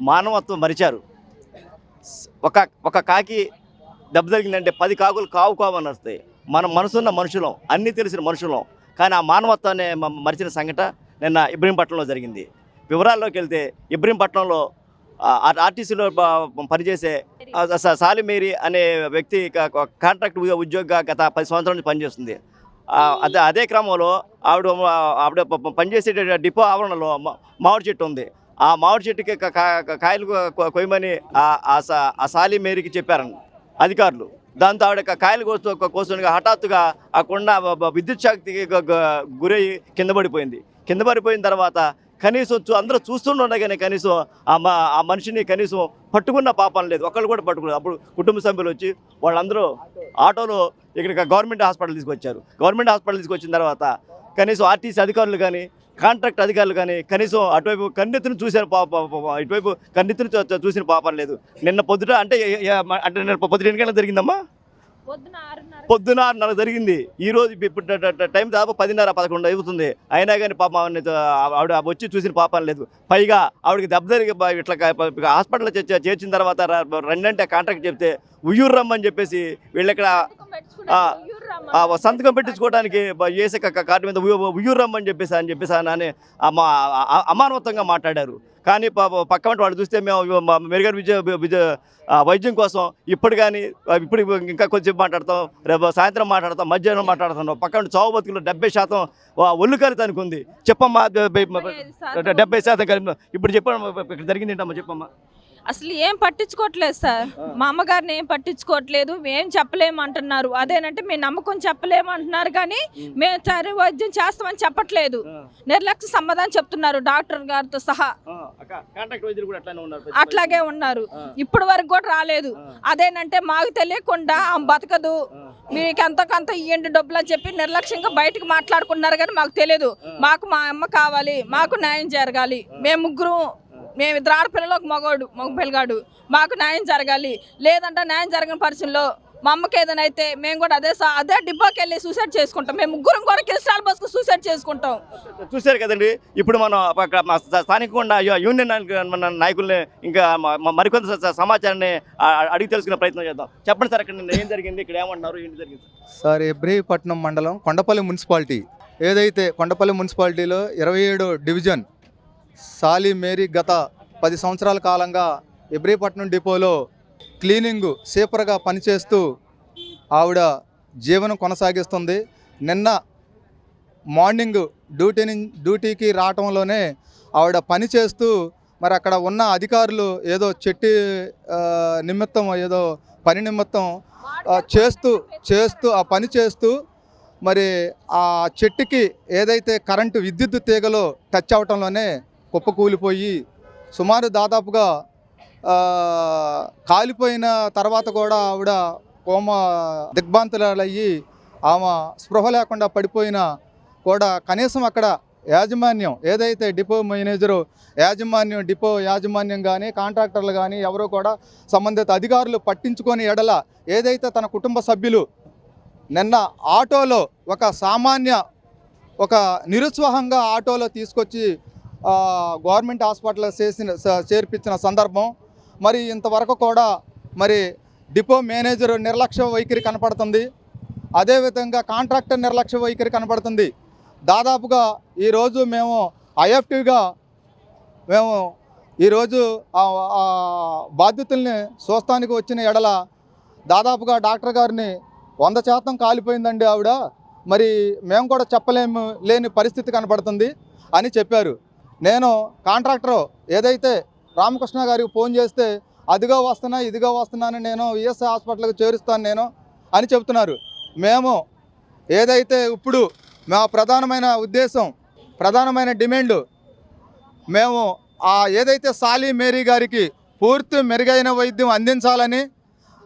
మానవత్వం మరిచారు. ఒక ఒక కాకి దెబ్బ తగిలిందంటే పది కాకులు కావు కావు అని వస్తాయి. మనం మనసున్న మనుషులం అన్నీ తెలిసిన మనుషులం. కానీ ఆ మానవత్వాన్ని మరిచిన సంఘట నిన్న ఇబ్రహీంపట్నంలో జరిగింది. వివరాల్లోకి వెళ్తే ఇబ్రహీంపట్నంలో ఆర్టీసీలో పనిచేసే సాలిమేరి అనే వ్యక్తి కాంట్రాక్ట్ ఉద్యోగిగా గత పది సంవత్సరాల నుంచి పనిచేస్తుంది. అదే అదే క్రమంలో ఆవిడ ఆవిడ పనిచేసే డిపో ఆవరణలో మా- మామిడి చెట్టు ఉంది. ఆ మామిడి చెట్టుకి కాయలు కొయ్యమని ఆ- సా- ఆ సాలి మేరీకి చెప్పారని అధికారులు. దాంతో ఆవిడ కాయలు కోస్తూ కోస్తుండగా హఠాత్తుగా ఆ కొండ విద్యుత్ శక్తికి గురయ్యి కింద పడిపోయింది. కింద పడిపోయిన తర్వాత కనీసం చూ- అందరూ చూస్తుండగానే కనీసం ఆ ఆ మనిషిని కనీసం పట్టుకున్న పాపం లేదు. ఒకళ్ళు కూడా పట్టుకున్నారు అప్పుడు కుటుంబ సభ్యులు వచ్చి వాళ్ళందరూ ఆటోలో ఇక్కడ గవర్నమెంట్ హాస్పిటల్ తీసుకొచ్చారు. గవర్నమెంట్ హాస్పిటల్ తీసుకొచ్చిన తర్వాత కనీసం ఆర్టీసీ అధికారులు కానీ కాంట్రాక్ట్ అధికారులు కానీ కనీసం అటువైపు కన్నెత్తును చూశారు పాప ఇటువైపు కన్నెత్తును చూసిన పాపం లేదు. నిన్న పొద్దుట అంటే అంటే నిన్న పొద్దుట ఎన్నికైనా జరిగిందమ్మా? పొద్దున ఆరున్నర పొద్దున ఆరున్నర జరిగింది. ఈ రోజు ఇప్పుడు ట- దాదాపు పదిన్నర పదకొండు అవుతుంది. అయినా కానీ పాప ఆవిడ వచ్చి చూసిన పాపం లేదు. పైగా ఆవిడకి దెబ్బ జరిగి ఇట్లా చేర్చ- చేర్చిన తర్వాత రండంటే కాంట్రాక్ట్ చెప్తే ఉయ్యూరు రమ్మని చెప్పేసి వీళ్ళు ఇక్కడ సంతకం పెట్టించుకోవడానికి ఏసే కార్డు మీద ఉయ్యూ- ఉయ్యూరు రమ్మని చెప్పేసి అని చెప్పేసి అని అమానవత్వంగా మాట్లాడారు. కానీ ప- పక్క వంటి వాళ్ళు చూస్తే మేము మెరుగైన విద్య విద్య కోసం ఇప్పుడు కానీ ఇప్పుడు ఇంకా కొంచెం మాట్లాడతాం. రేపు సాయంత్రం మాట్లాడతాం మధ్యాహ్నం మాట్లాడుతున్నాం పక్క వంటి చావు బతుకులు డెబ్బై శాతం ఒళ్ళు కలిసి అనుకుంది చెప్పమ్మా డెబ్బై డెబ్బై శాతం. డెబ్బై శాతం కలిపి ఇప్పుడు చెప్పమ్మా ఇక్కడ జరిగింది ఏంటమ్మా చెప్పమ్మా? అసలు ఏం పట్టించుకోవట్లేదు సార్. మా అమ్మగారిని ఏం పట్టించుకోవట్లేదు. ఏం చెప్పలేము అంటున్నారు అదేనంటే మేము నమ్మకం చెప్పలేము అంటున్నారు కానీ మేము సరే వైద్యం చేస్తామని చెప్పట్లేదు. నిర్లక్ష్య సమాధానం చెప్తున్నారు. డాక్టర్ గారితో సహా. అట్లాగే ఉన్నారు. ఇప్పటి వరకు కూడా రాలేదు. అదేనంటే మాకు తెలియకుండా ఆమె బతకదు. మీకు ఎంతకంత ఇవ్వండి డబ్బులు అని చెప్పి నిర్లక్ష్యంగా బయటకు మాట్లాడుకున్నారు కానీ మాకు తెలియదు మాకు మా అమ్మ కావాలి. మాకు న్యాయం జరగాలి. మేము ముగ్గురు మేము ఇద్దరు ఆడపిల్లలు ఒక మగవాడు మగ పిల్లగాడు. మాకు న్యాయం జరగాలి. లేదంటే న్యాయం జరగని పరిస్థితుల్లో మా అమ్మకి ఏదైనా అయితే మేము కూడా అదే సా- అదే డిబ్బాకి వెళ్ళి సూసైడ్ చేసుకుంటాం. మేము ముగ్గురం కూడా కిరిస్టాల్ బస్కు సూసైడ్ చేసుకుంటాం. చూశారు కదండి ఇప్పుడు మనం అక్కడ స్థానికంగా యూనియన్ నాయకుల్ని ఇంకా మరికొంత సమాచారాన్ని అడిగి తెలుసుకునే ప్రయత్నం చేద్దాం. చెప్పండి సార్ ఇక్కడ నిన్న ఏం జరిగింది? ఇక్కడ ఏమంటున్నారు? ఏంటి జరిగింది సార్? ఇబ్రహీపట్నం మండలం కొండపల్లి మున్సిపాలిటీ. ఏదైతే కొండపల్లి మున్సిపాలిటీలో ఇరవై ఏడో డివిజన్ సాలి మేరీ గత పది సంవత్సరాల కాలంగా ఇబ్రహీపట్నం డిపోలో క్లీనింగ్ సీపర్గా పనిచేస్తూ ఆవిడ జీవనం కొనసాగిస్తుంది. నిన్న మార్నింగ్ డ్యూటీని డ్యూటీకి రావటంలోనే ఆవిడ పని చేస్తూ మరి అక్కడ ఉన్న అధికారులు ఏదో చెట్టి నిమిత్తం ఏదో పని నిమిత్తం చేస్తూ చేస్తూ ఆ పని చేస్తూ మరి ఆ చెట్టుకి ఏదైతే కరెంటు విద్యుత్ తీగలో టచ్ అవటంలోనే కుప్పకూలిపోయి సుమారు దాదాపుగా కాలిపోయిన తర్వాత కూడా ఆవిడ కోమ దిగ్భాంతులయ్యి ఆమె స్పృహ లేకుండా పడిపోయిన కూడా కనీసం అక్కడ యాజమాన్యం ఏదైతే డిపో మేనేజరు యాజమాన్యం డిపో యాజమాన్యం కానీ కాంట్రాక్టర్లు కానీ ఎవరో కూడా సంబంధిత అధికారులు పట్టించుకొని ఎడల ఏదైతే తన కుటుంబ సభ్యులు నిన్న ఆటోలో ఒక సామాన్య ఒక నిరుత్సాహంగా ఆటోలో తీసుకొచ్చి గవర్నమెంట్ హాస్పిటల్ చేసిన చేర్పించిన సందర్భం. మరి ఇంతవరకు కూడా మరి డిపో మేనేజర్ నిర్లక్ష్య వైఖరి కనపడుతుంది. అదేవిధంగా కాంట్రాక్టర్ నిర్లక్ష్య వైఖరి కనపడుతుంది. దాదాపుగా ఈరోజు మేము ఐఎఫ్టీగా మేము ఈరోజు బాధ్యతల్ని చూస్తానికి వచ్చిన ఎడల దాదాపుగా డాక్టర్ గారిని వంద శాతం కాలిపోయిందండి ఆవిడ. మరి మేము కూడా చెప్పలేము లేని పరిస్థితి కనపడుతుంది అని చెప్పారు. నేను కాంట్రాక్టర్ ఏదైతే రామకృష్ణ గారికి ఫోన్ చేస్తే అదిగో వస్తున్నా ఇదిగో వస్తున్నాను నేను ఈఎస్ఐ హాస్పిటల్కి చేరుస్తాను నేను అని చెప్తున్నారు మేము ఏదైతే ఇప్పుడు మా ప్రధానమైన ఉద్దేశం ప్రధానమైన డిమాండ్ మేము ఆ ఏదైతే సాలి మేరీ గారికి పూర్తి మెరుగైన వైద్యం అందించాలని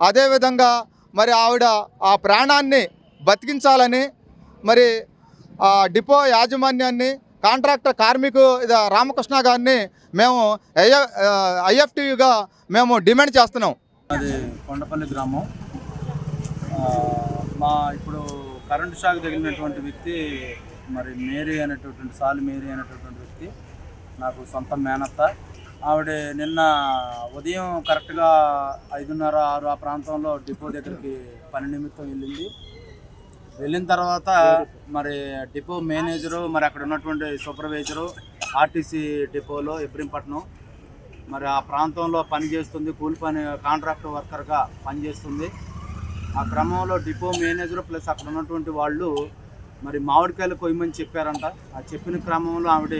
అదేవిధంగా మరి ఆవిడ ఆ ప్రాణాన్ని బతికించాలని మరి ఆ డిపో యాజమాన్యాన్ని కాంట్రాక్టర్ కార్మికు ఇద రామకృష్ణ గారిని మేము ఐఎఫ్టీగా మేము డిమాండ్ చేస్తున్నాం. అది కొండపల్లి గ్రామం. మా ఇప్పుడు కరెంటు షాక్ తగిలినటువంటి వ్యక్తి మరి మేరీ అనేటటువంటి సాలి మేరీ అనేటటువంటి వ్యక్తి నాకు సొంత మేనత్త. ఆవిడ నిన్న ఉదయం కరెక్ట్గా ఐదున్నర ఆరు ఆ ప్రాంతంలో డిపో దగ్గరికి పని నిమిత్తం వెళ్ళింది. వెళ్ళిన తర్వాత మరి డిపో మేనేజరు మరి అక్కడ ఉన్నటువంటి సూపర్వైజరు ఆర్టీసీ డిపోలో ఇబ్రహీంపట్నం మరి ఆ ప్రాంతంలో పనిచేస్తుంది కూలి పని కాంట్రాక్ట్ వర్కర్గా పనిచేస్తుంది. ఆ క్రమంలో డిపో మేనేజర్ ప్లస్ అక్కడ ఉన్నటువంటి వాళ్ళు మరి మామిడికాయలు కొయ్యమని చెప్పారంట. ఆ చెప్పిన క్రమంలో ఆవిడ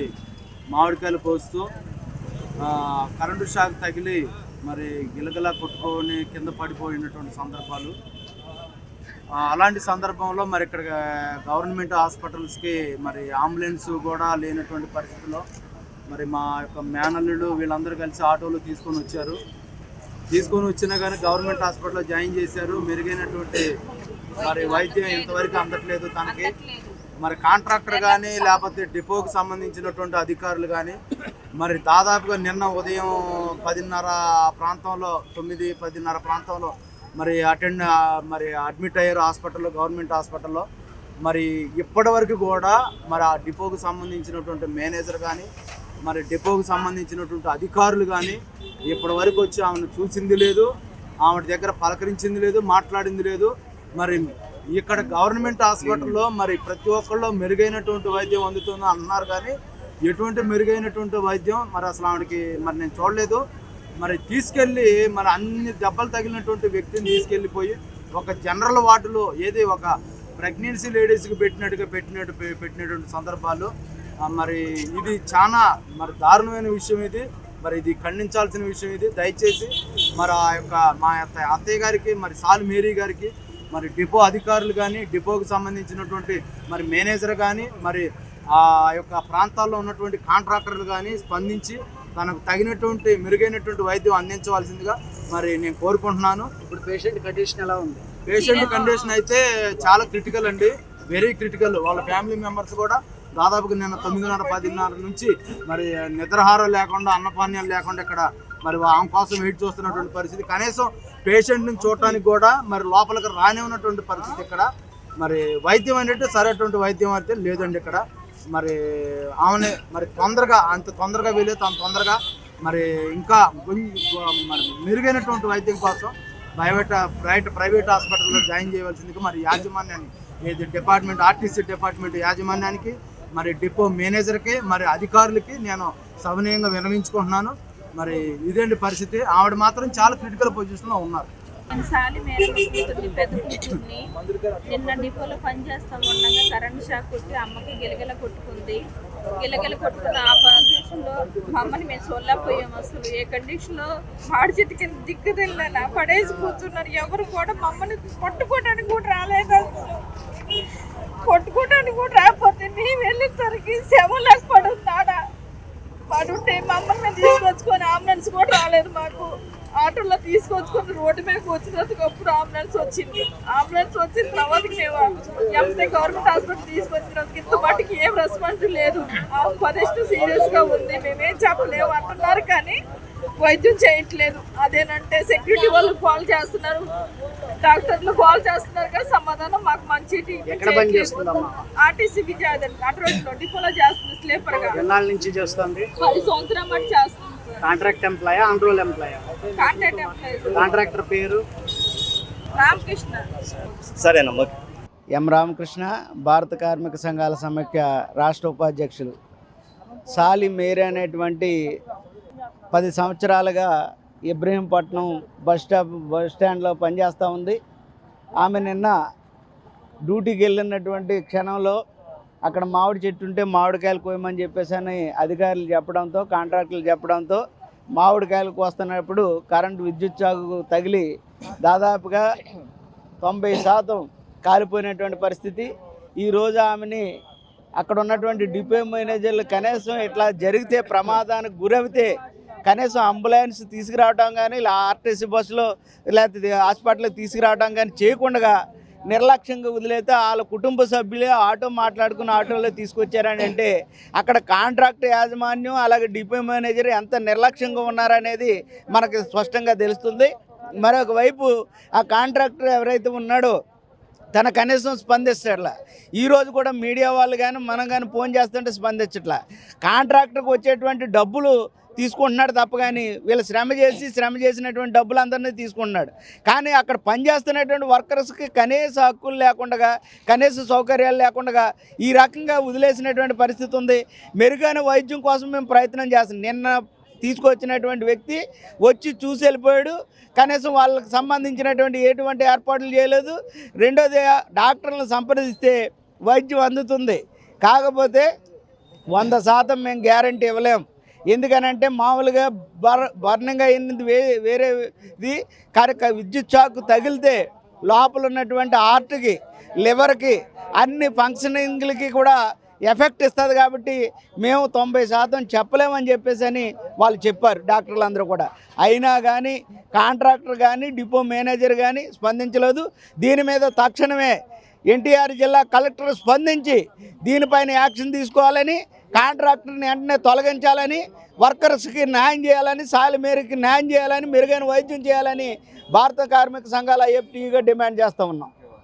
మామిడికాయలు కోస్తూ కరెంటు షాక్ తగిలి మరి గిలగిలా కొట్టుకొని కింద పడిపోయినటువంటి సందర్భాలు అలాంటి సందర్భంలో మరి ఇక్కడ గవర్నమెంట్ హాస్పిటల్స్కి మరి అంబులెన్స్ కూడా లేనటువంటి పరిస్థితిలో మరి మా యొక్క మేనల్లుడు వీళ్ళందరూ కలిసి ఆటోలో తీసుకొని వచ్చారు. తీసుకొని వచ్చినా కానీ గవర్నమెంట్ హాస్పిటల్లో జాయిన్ చేశారు. మెరుగైనటువంటి మరి వైద్యం ఇంతవరకు అందట్లేదు తనకి. మరి కాంట్రాక్టర్ కానీ లేకపోతే డిపోకి సంబంధించినటువంటి అధికారులు కానీ మరి దాదాపుగా నిన్న ఉదయం పదిన్నర ప్రాంతంలో తొమ్మిది పదిన్నర ప్రాంతంలో మరి అటెండ్ మరి అడ్మిట్ అయ్యారు హాస్పిటల్లో గవర్నమెంట్ హాస్పిటల్లో. మరి ఇప్పటివరకు కూడా మరి ఆ డిపోకు సంబంధించినటువంటి మేనేజర్ కానీ మరి డిపోకు సంబంధించినటువంటి అధికారులు కానీ ఇప్పటివరకు వచ్చి ఆమెను చూసింది లేదు ఆమె దగ్గర పలకరించింది లేదు మాట్లాడింది లేదు. మరి ఇక్కడ గవర్నమెంట్ హాస్పిటల్లో మరి ప్రతి ఒక్కళ్ళు మెరుగైనటువంటి వైద్యం అందుతుందో అన్నారు కానీ ఎటువంటి మెరుగైనటువంటి వైద్యం మరి అసలు ఆవిడకి మరి నేను చూడలేదు. మరి తీసుకెళ్ళి మరి అన్ని దెబ్బలు తగిలినటువంటి వ్యక్తిని తీసుకెళ్ళిపోయి ఒక జనరల్ వార్డులో ఏది ఒక ప్రెగ్నెన్సీ లేడీస్కి పెట్టినట్టుగా పెట్టినట్టు పెట్టినటువంటి సందర్భాలు మరి ఇది చాలా మరి దారుణమైన విషయం ఇది. మరి ఇది ఖండించాల్సిన విషయం ఇది. దయచేసి మరి ఆ యొక్క మా యొక్క అత్తయ్య గారికి మరి సాల్ మేరీ గారికి మరి డిపో అధికారులు కానీ డిపోకి సంబంధించినటువంటి మరి మేనేజర్ కానీ మరి ఆ యొక్క ప్రాంతాల్లో ఉన్నటువంటి కాంట్రాక్టర్లు కానీ స్పందించి తనకు తగినటువంటి మెరుగైనటువంటి వైద్యం అందించవలసిందిగా మరి నేను కోరుకుంటున్నాను. ఇప్పుడు పేషెంట్ కండిషన్ ఎలా ఉంది? పేషెంట్ కండిషన్ అయితే చాలా క్రిటికల్ అండి. వెరీ క్రిటికల్ వాళ్ళ ఫ్యామిలీ మెంబర్స్ కూడా దాదాపుగా నిన్న తొమ్మిదిన్నర పదిన్నర నుంచి మరి నిద్రాహారం లేకుండా అన్నపానీయాలు లేకుండా ఇక్కడ మరి ఆమె కోసం వెయిట్ చూస్తున్నటువంటి పరిస్థితి. కనీసం పేషెంట్ని చూడటానికి కూడా మరి లోపలికి రానే ఉన్నటువంటి పరిస్థితి ఇక్కడ. మరి వైద్యం అనేది సరైనటువంటి వైద్యం అయితే లేదండి ఇక్కడ. మరి ఆమెని మరి తొందరగా అంత తొందరగా వీలే అంత తొందరగా మరి ఇంకా మరి మెరుగైనటువంటి వైద్యం కోసం ప్రైవేట్ ప్రైవేట్ ప్రైవేట్ హాస్పిటల్లో జాయిన్ చేయవలసిందిగా మరి యాజమాన్యాన్ని ఏది డిపార్ట్మెంట్ ఆర్టీసీ డిపార్ట్మెంట్ యాజమాన్యానికి మరి డిపో మేనేజర్కి మరి అధికారులకి నేను సవినయంగా వినవించుకుంటున్నాను మరి ఇదేంటి పరిస్థితి? ఆవిడ మాత్రం చాలా క్రిటికల్ పొజిషన్లో ఉన్నారు. కొన్నిసార్లు మేడం కూతుర్ని పెద్ద కూతుర్ని నిన్న డిపోలో పనిచేస్తా ఉండగా కరెంట్ షాక్ కొట్టి అమ్మకి గిలగిల కొట్టుకుంది. గిలగిల కొట్టుకున్న ఆ ప్రదేశంలో మమ్మల్ని మేము సొల్లపోయాం అసలు. ఏ కండిషన్లో మాడి చెట్టు కింద దిక్కు తెల్లాల పడేసి కూర్చున్నారు. ఎవరు కూడా మమ్మల్ని కొట్టుకోవడానికి కూడా రాలేదు అసలు. కొట్టుకోవడానికి కూడా రాకపోతే మేము వెళ్ళేసరికి శవలకు పడుంది ఆడ పడుంటే మమ్మల్ని మేము తీసుకొచ్చుకొని అంబులెన్స్ కూడా రాలేదు మాకు. ఆటోలో తీసుకొచ్చుకొని రోడ్డు మీదకి వచ్చినందుకు అప్పుడు అంబులెన్స్ వచ్చింది. అంబులెన్స్ వచ్చిన తర్వాత మేము ఎంతే గవర్నమెంట్ హాస్పిటల్ తీసుకొచ్చినందుకు ఇంత మటుకు ఏం రెస్పాన్స్ లేదు. ఆ పరిస్థితి సీరియస్గా ఉంది. మేమేం చెప్పలేము అంటున్నారు కానీ వైద్యం చేయట్లేదు అదేనంటే సెక్యూరిటీ వాళ్ళు కాల్ చేస్తున్నారు. డాక్టర్లు కాల్ చేస్తున్నారు కానీ సమాధానం మాకు మంచి? ఆర్టీసీ విజయవాడ అటు డిపోలో చేస్తుంది స్లీపర్గా ఎన్నాళ్ళ నుంచి చేస్తుంది? పది సంవత్సరం చేస్తుంది. కాంట్రాక్ట్ ఎంప్లాయా ఆన్ రోల్ ఎంప్లాయా కాంట్రాక్టర్ పేరు? రామకృష్ణ. సరేనమ్మా. ఎం రామకృష్ణ భారత కార్మిక సంఘాల సమైక్య రాష్ట్ర ఉపాధ్యక్షులు. సాలి మేరీ అనేటువంటి పది సంవత్సరాలుగా ఇబ్రహీంపట్నం బస్ స్టాప్ బస్ స్టాండ్లో పనిచేస్తూ ఉంది. ఆమె నిన్న డ్యూటీకి వెళ్ళినటువంటి క్షణంలో అక్కడ మామిడి చెట్టు ఉంటే మామిడికాయలు కోయమని చెప్పేసి అని అధికారులు చెప్పడంతో కాంట్రాక్టులు చెప్పడంతో మామిడికాయలు కోస్తున్నప్పుడు కరెంటు విద్యుత్ చాకు తగిలి దాదాపుగా తొంభై శాతం కాలిపోయినటువంటి పరిస్థితి. ఈరోజు ఆమెని అక్కడ ఉన్నటువంటి డిపో మేనేజర్లు కనీసం ఇట్లా జరిగితే ప్రమాదానికి గురవితే కనీసం అంబులెన్స్ తీసుకురావడం కానీ ఇలా ఆర్టీసీ బస్సులో లేకపోతే హాస్పిటల్కి తీసుకురావడం కానీ చేయకుండా నిర్లక్ష్యంగా వదిలేతే వాళ్ళ కుటుంబ సభ్యులే ఆటో మాట్లాడుకున్న ఆటోలో తీసుకొచ్చారని అంటే అక్కడ కాంట్రాక్ట్ యాజమాన్యం అలాగే డిపో మేనేజర్ ఎంత నిర్లక్ష్యంగా ఉన్నారనేది మనకి స్పష్టంగా తెలుస్తుంది. మరొక వైపు ఆ కాంట్రాక్టర్ ఎవరైతే ఉన్నాడో తన కనీసం స్పందిస్తాడులా. ఈరోజు కూడా మీడియా వాళ్ళు కానీ మనం కానీ ఫోన్ చేస్తుంటే స్పందించట్లా. కాంట్రాక్టర్కి వచ్చేటువంటి డబ్బులు తీసుకుంటున్నాడు తప్ప కానీ వీళ్ళు శ్రమ చేసి శ్రమ చేసినటువంటి డబ్బులు అందరినీ తీసుకుంటున్నాడు. కానీ అక్కడ పనిచేస్తున్నటువంటి వర్కర్స్కి కనీస హక్కులు లేకుండా కనీస సౌకర్యాలు లేకుండా ఈ రకంగా వదిలేసినటువంటి పరిస్థితి ఉంది. మెరుగైన వైద్యం కోసం మేము ప్రయత్నం చేస్తాం నిన్న తీసుకొచ్చినటువంటి వ్యక్తి వచ్చి చూసి వెళ్ళిపోయాడు. కనీసం వాళ్ళకి సంబంధించినటువంటి ఎటువంటి ఏర్పాట్లు చేయలేదు. రెండోది డాక్టర్లను సంప్రదిస్తే వైద్యం అందుతుంది. కాకపోతే వంద శాతం మేము గ్యారంటీ ఇవ్వలేం. ఎందుకనంటే మామూలుగా బర్ బర్నింగ్ అయినది వే వేరేది కనుక విద్యుత్ షాక్ తగిలితే లోపల ఉన్నటువంటి హార్ట్కి లివర్కి అన్ని ఫంక్షనింగ్లకి కూడా ఎఫెక్ట్ ఇస్తుంది కాబట్టి మేము తొంభై శాతం చెప్పలేమని చెప్పేసి అని వాళ్ళు చెప్పారు డాక్టర్లు అందరూ కూడా. అయినా కానీ కాంట్రాక్టర్ కానీ డిపో మేనేజర్ కానీ స్పందించలేదు. దీని మీద తక్షణమే ఎన్టీఆర్ జిల్లా కలెక్టర్ స్పందించి దీనిపైన యాక్షన్ తీసుకోవాలని కాంట్రాక్టర్ని వెంటనే తొలగించాలని వర్కర్స్కి న్యాయం చేయాలని సాలి మేరకు న్యాయం చేయాలని మెరుగైన వైద్యం చేయాలని భారత కార్మిక సంఘాల ఐఎఫ్టీగా డిమాండ్ చేస్తూ ఉన్నాం.